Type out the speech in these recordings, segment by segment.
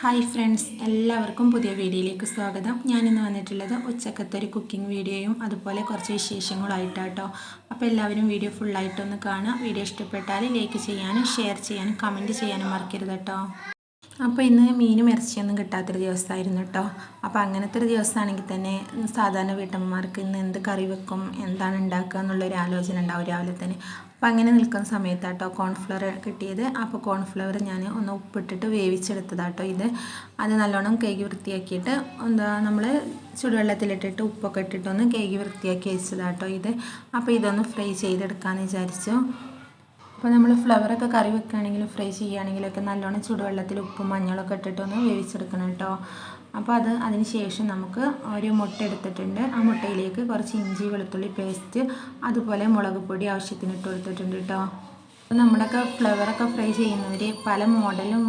Hi friends എല്ലാവർക്കും പുതിയ വീഡിയോയിലേക്ക് സ്വാഗതം. ഞാനിന്ന് വന്നിട്ടുള്ളത് ഉച്ചക്കത്തെ ഒരു കുക്കിംഗ് വീഡിയോയും അതുപോലെ കുറച്ച് വിശേഷങ്ങളായിട്ടാട്ടോ അപ്പോൾ എല്ലാവരും വീഡിയോ ഫുള്ളായിട്ടൊന്ന് കാണുക. വീഡിയോ ഇഷ്ടപ്പെട്ടാൽ ലൈക്ക് ചെയ്യാനും ഷെയർ ചെയ്യാനും കമന്റ് ചെയ്യാനും മറക്കരുത് കേട്ടോ അപ്പോൾ ഇന്ന് മീനും ഇറച്ചിയൊന്നും കിട്ടാത്തൊരു ദിവസമായിരുന്നു കേട്ടോ. അപ്പോൾ അങ്ങനത്തെ ഒരു ദിവസമാണെങ്കിൽ തന്നെ സാധാരണ വീട്ടമ്മമാർക്ക് ഇന്ന് എന്ത് കറി വെക്കും എന്താണ് ഉണ്ടാക്കുക എന്നുള്ളൊരു ആലോചന ഉണ്ടാവും രാവിലെ തന്നെ. അപ്പോൾ അങ്ങനെ നിൽക്കുന്ന സമയത്താട്ടോ കോൺഫ്ലവർ കിട്ടിയത്. അപ്പോൾ കോൺഫ്ലവർ ഞാൻ ഒന്ന് ഉപ്പിട്ടിട്ട് വേവിച്ചെടുത്തതാട്ടോ ഇത്. അത് നല്ലോണം കേക്ക് വൃത്തിയാക്കിയിട്ട് എന്താ നമ്മൾ ചുടുവെള്ളത്തിലിട്ടിട്ട് ഉപ്പൊക്കെ ഇട്ടിട്ടൊന്ന് കേക്ക് വൃത്തിയാക്കി വെച്ചതാട്ടോ ഇത്. അപ്പോൾ ഇതൊന്ന് ഫ്രൈ ചെയ്തെടുക്കാമെന്ന് വിചാരിച്ചു. അപ്പോൾ നമ്മൾ ഫ്ലവറൊക്കെ കറി വെക്കുകയാണെങ്കിൽ ഫ്രൈ ചെയ്യുകയാണെങ്കിലൊക്കെ നല്ലോണം ചൂടുവെള്ളത്തിൽ ഉപ്പും മഞ്ഞളൊക്കെ ഇട്ടിട്ടൊന്ന് വേവിച്ചെടുക്കണം കേട്ടോ അപ്പോൾ അത് അതിന് ശേഷം നമുക്ക് ഒരു മുട്ട എടുത്തിട്ടുണ്ട്. ആ മുട്ടയിലേക്ക് കുറച്ച് ഇഞ്ചി വെളുത്തുള്ളി പേസ്റ്റ് അതുപോലെ മുളക് പൊടി ആവശ്യത്തിന് ഇട്ട് കൊടുത്തിട്ടുണ്ട് കേട്ടോ നമ്മളൊക്കെ ഫ്ലവറൊക്കെ ഫ്രൈ ചെയ്യുന്നവർ പല മോഡലും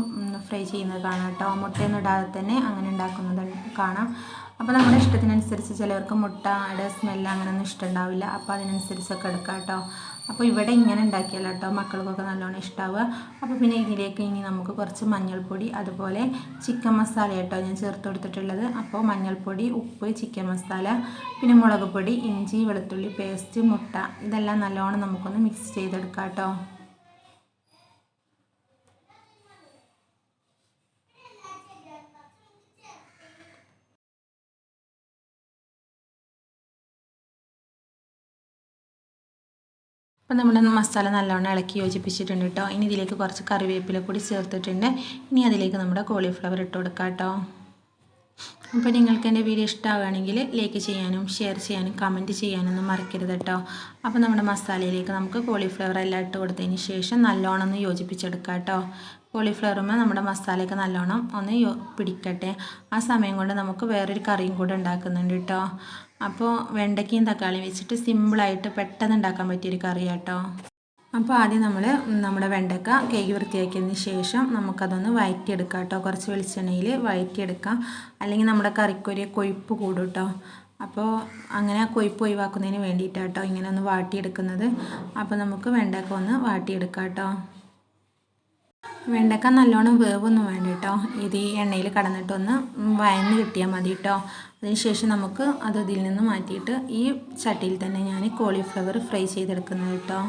ഫ്രൈ ചെയ്യുന്നത് കാണാം കേട്ടോ മുട്ടയൊന്നും ഇടാതെ തന്നെ അങ്ങനെ ഉണ്ടാക്കുന്നത് കാണാം. അപ്പോൾ നമ്മുടെ ഇഷ്ടത്തിനനുസരിച്ച് ചിലവർക്ക് മുട്ടയുടെ സ്മെല്ല് അങ്ങനെയൊന്നും ഇഷ്ടമുണ്ടാവില്ല. അപ്പോൾ അതിനനുസരിച്ചൊക്കെ എടുക്കാം കേട്ടോ അപ്പോൾ ഇവിടെ ഇങ്ങനെ ഉണ്ടാക്കിയാലോ കേട്ടോ മക്കൾക്കൊക്കെ നല്ലോണം ഇഷ്ടമാവുക അപ്പോൾ പിന്നെ ഇതിലേക്ക് ഇനി നമുക്ക് കുറച്ച് മഞ്ഞൾപ്പൊടി അതുപോലെ ചിക്കൻ മസാല കേട്ടോ ഞാൻ ചേർത്ത് കൊടുത്തിട്ടുള്ളത്. അപ്പോൾ മഞ്ഞൾപ്പൊടി ഉപ്പ് ചിക്കൻ മസാല പിന്നെ മുളക് ഇഞ്ചി വെളുത്തുള്ളി പേസ്റ്റ് മുട്ട ഇതെല്ലാം നല്ലോണം നമുക്കൊന്ന് മിക്സ് ചെയ്തെടുക്കാം കേട്ടോ അപ്പോൾ നമ്മുടെ മസാല നല്ലോണം ഇളക്കി യോജിപ്പിച്ചിട്ടുണ്ട് കേട്ടോ. ഇനി ഇതിലേക്ക് കുറച്ച് കറിവേപ്പില കൂടി ചേർത്തിട്ടുണ്ട്. ഇനി അതിലേക്ക് നമ്മുടെ കോളിഫ്ലവർ ഇട്ട് കൊടുക്കാം കേട്ടോ. അപ്പോൾ നിങ്ങൾക്ക് എന്റെ വീഡിയോ ഇഷ്ടമാവുകയാണെങ്കിൽ ലൈക്ക് ചെയ്യാനും ഷെയർ ചെയ്യാനും കമന്റ് ചെയ്യാനൊന്നും മറക്കരുത് കേട്ടോ. അപ്പോൾ നമ്മുടെ മസാലയിലേക്ക് നമുക്ക് കോളിഫ്ലവർ എല്ലാം ഇട്ട് കൊടുത്തതിന് ശേഷം നല്ലോണം ഒന്ന് യോജിപ്പിച്ചെടുക്കാം കേട്ടോ. കോളിഫ്ലവറുമ്പോൾ നമ്മുടെ മസാലയൊക്കെ നല്ലോണം ഒന്ന് പിടിക്കട്ടെ. ആ സമയം കൊണ്ട് നമുക്ക് വേറൊരു കറിയും കൂടെ ഉണ്ടാക്കുന്നുണ്ട് കേട്ടോ. അപ്പോൾ വെണ്ടയ്ക്കയും തക്കാളിയും വെച്ചിട്ട് സിമ്പിളായിട്ട് പെട്ടെന്ന് ഉണ്ടാക്കാൻ പറ്റിയൊരു കറി കേട്ടോ അപ്പോൾ ആദ്യം നമ്മൾ നമ്മുടെ വെണ്ടക്ക കേക്ക് വൃത്തിയാക്കിയതിന് ശേഷം നമുക്കതൊന്ന് വഴറ്റിയെടുക്കാം കേട്ടോ. കുറച്ച് വെളിച്ചെണ്ണയിൽ വഴറ്റിയെടുക്കാം അല്ലെങ്കിൽ നമ്മുടെ കറിക്കൊരു കൊഴുപ്പ് കൂടും കേട്ടോ. അപ്പോൾ അങ്ങനെ കൊഴുപ്പ് ഒഴിവാക്കുന്നതിന് വേണ്ടിയിട്ടാട്ടോ ഇങ്ങനെ ഒന്ന് വാട്ടിയെടുക്കുന്നത്. അപ്പോൾ നമുക്ക് വെണ്ടക്ക ഒന്ന് വാട്ടിയെടുക്കാം കേട്ടോ. വെണ്ടക്ക നല്ലോണം വേവൊന്നും വേണ്ട കേട്ടോ ഇത് ഈ എണ്ണയിൽ കടന്നിട്ടൊന്ന് വയന്ന് കിട്ടിയാൽ മതി കേട്ടോ അതിനുശേഷം നമുക്ക് അത് ഇതിൽ നിന്ന് മാറ്റിയിട്ട് ഈ ചട്ടിയിൽ തന്നെ ഞാൻ കോളിഫ്ലവർ ഫ്രൈ ചെയ്തെടുക്കുന്നത് കേട്ടോ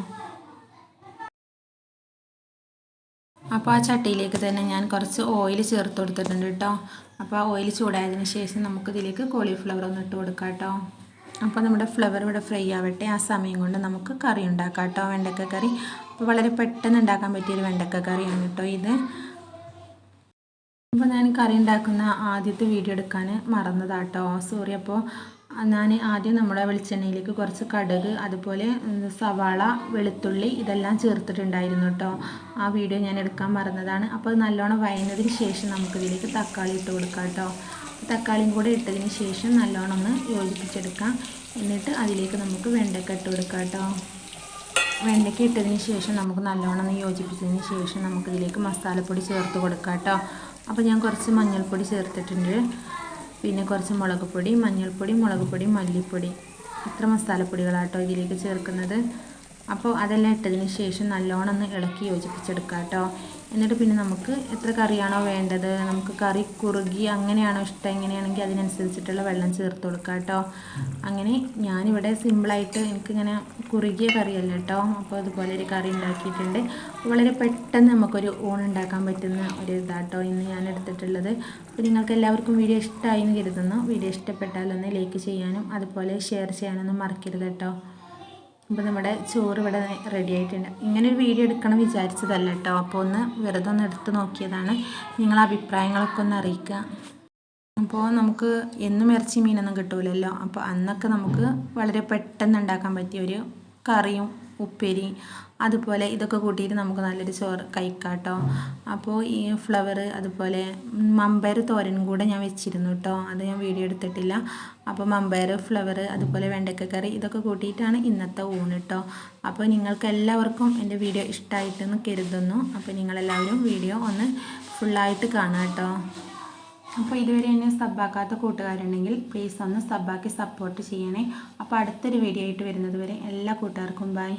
അപ്പോൾ ആ ചട്ടിയിലേക്ക് തന്നെ ഞാൻ കുറച്ച് ഓയിൽ ചേർത്ത് കൊടുത്തിട്ടുണ്ട് കേട്ടോ അപ്പോൾ ആ ഓയിൽ ചൂടായതിന് ശേഷം നമുക്കിതിലേക്ക് കോളിഫ്ലവർ ഒന്ന് ഇട്ട് കൊടുക്കാം കേട്ടോ അപ്പോൾ നമ്മുടെ ഫ്ലവർ ഇവിടെ ഫ്രൈ ആവട്ടെ. ആ സമയം കൊണ്ട് നമുക്ക് കറി ഉണ്ടാക്കാം കേട്ടോ വെണ്ടക്ക കറി. അപ്പോൾ വളരെ പെട്ടെന്ന് ഉണ്ടാക്കാൻ പറ്റിയൊരു വെണ്ടക്ക കറിയാണ് കേട്ടോ ഇത്. അപ്പോൾ ഞാൻ കറി ഉണ്ടാക്കുന്ന ആദ്യത്തെ വീഡിയോ എടുക്കാൻ മറന്നതാട്ടോ സോറി അപ്പോൾ ഞാൻ ആദ്യം നമ്മുടെ വെളിച്ചെണ്ണയിലേക്ക് കുറച്ച് കടുക് അതുപോലെ സവാള വെളുത്തുള്ളി ഇതെല്ലാം ചേർത്തിട്ടുണ്ടായിരുന്നു കേട്ടോ. ആ വീഡിയോ ഞാൻ എടുക്കാൻ മറന്നതാണ്. അപ്പോൾ നല്ലോണം വയന്നതിന് ശേഷം നമുക്കിതിലേക്ക് തക്കാളി ഇട്ട് കൊടുക്കാം കേട്ടോ. തക്കാളിയും കൂടെ ഇട്ടതിന് ശേഷം നല്ലോണം ഒന്ന് യോജിപ്പിച്ചെടുക്കാം. എന്നിട്ട് അതിലേക്ക് നമുക്ക് വെണ്ടയ്ക്ക ഇട്ട് കൊടുക്കാം കേട്ടോ. വെണ്ടയ്ക്ക ഇട്ടതിന് ശേഷം നമുക്ക് നല്ലോണം ഒന്ന് യോജിപ്പിച്ചതിന് ശേഷം നമുക്കിതിലേക്ക് മസാലപ്പൊടി ചേർത്ത് കൊടുക്കാം കേട്ടോ. അപ്പോൾ ഞാൻ കുറച്ച് മഞ്ഞൾപ്പൊടി ചേർത്തിട്ടുണ്ട്. പിന്നെ കുറച്ച് മുളക് പൊടി മഞ്ഞൾപ്പൊടി മുളക് പൊടി മല്ലിപ്പൊടി. ഇത്ര മസാലപ്പൊടികളാട്ടോ ഇതിലേക്ക് ചേർക്കുന്നത്. അപ്പോൾ അതെല്ലാം ഇട്ടതിന് ശേഷം നല്ലോണം ഒന്ന് ഇളക്കി യോജിപ്പിച്ചെടുക്കാം കേട്ടോ. എന്നിട്ട് പിന്നെ നമുക്ക് എത്ര കറിയാണോ വേണ്ടത്? നമുക്ക് കറി കുറുകി അങ്ങനെയാണോ ഇഷ്ടം? എങ്ങനെയാണെങ്കിൽ അതിനനുസരിച്ചിട്ടുള്ള വെള്ളം ചേർത്ത് കൊടുക്കുക കേട്ടോ. അങ്ങനെ ഞാനിവിടെ സിമ്പിളായിട്ട് എനിക്കിങ്ങനെ കുറുകിയ കറിയല്ല കേട്ടോ. അപ്പോൾ അതുപോലെ ഒരു കറി ഉണ്ടാക്കിയിട്ടുണ്ട്. വളരെ പെട്ടെന്ന് നമുക്കൊരു ഊണുണ്ടാക്കാൻ പറ്റുന്ന ഒരു ഇതാട്ടോ ഇന്ന് ഞാൻ എടുത്തിട്ടുള്ളത്. അപ്പോൾ നിങ്ങൾക്ക് എല്ലാവർക്കും വീഡിയോ ഇഷ്ടമായി എന്ന് കരുതുന്നു. വീഡിയോ ഇഷ്ടപ്പെട്ടാലൊന്ന് ലൈക്ക് ചെയ്യാനും അതുപോലെ ഷെയർ ചെയ്യാനൊന്നും മറക്കരുത് കേട്ടോ. അപ്പോൾ നമ്മുടെ ചോറ് ഇവിടെ റെഡി ആയിട്ടുണ്ട്. ഇങ്ങനെ ഒരു വീഡിയോ എടുക്കണം വിചാരിച്ചതല്ല കേട്ടോ. അപ്പോൾ ഒന്ന് വെറുതെ ഒന്ന് എടുത്ത് നോക്കിയതാണ്. നിങ്ങളെ അഭിപ്രായങ്ങളൊക്കെ ഒന്ന് അറിയിക്കുക. അപ്പോൾ നമുക്ക് എന്നും ഇറച്ചി മീനൊന്നും കിട്ടൂലല്ലോ. അപ്പോൾ അന്നൊക്കെ നമുക്ക് വളരെ പെട്ടെന്ന് ഉണ്ടാക്കാൻ പറ്റിയ ഒരു കറിയും ഉപ്പേരി അതുപോലെ ഇതൊക്കെ കൂട്ടിയിട്ട് നമുക്ക് നല്ലൊരു ചോറ് കഴിക്കാം കേട്ടോ അപ്പോൾ ഈ ഫ്ലവർ അതുപോലെ മമ്പയർ തോരൻ കൂടെ ഞാൻ വെച്ചിരുന്നു കേട്ടോ അത് ഞാൻ വീഡിയോ എടുത്തിട്ടില്ല. അപ്പോൾ മമ്പയർ ഫ്ലവർ അതുപോലെ വെണ്ടക്ക കറി ഇതൊക്കെ കൂട്ടിയിട്ടാണ് ഇന്നത്തെ ഊണ് കേട്ടോ അപ്പോൾ നിങ്ങൾക്ക് എല്ലാവർക്കും എന്റെ വീഡിയോ ഇഷ്ടമായിട്ടെന്ന് കരുതുന്നു. അപ്പോൾ നിങ്ങളെല്ലാവരും വീഡിയോ ഒന്ന് ഫുള്ളായിട്ട് കാണാം കേട്ടോ അപ്പോൾ ഇതുവരെ എന്നെ സബ്ബാക്കാത്ത കൂട്ടുകാരുണ്ടെങ്കിൽ പ്ലീസ് ഒന്ന് സബ്ബാക്കി സപ്പോർട്ട് ചെയ്യണേ. അപ്പോൾ അടുത്തൊരു വീഡിയോ ആയിട്ട് വരുന്നത് വരെ എല്ലാ കൂട്ടുകാർക്കും ബൈ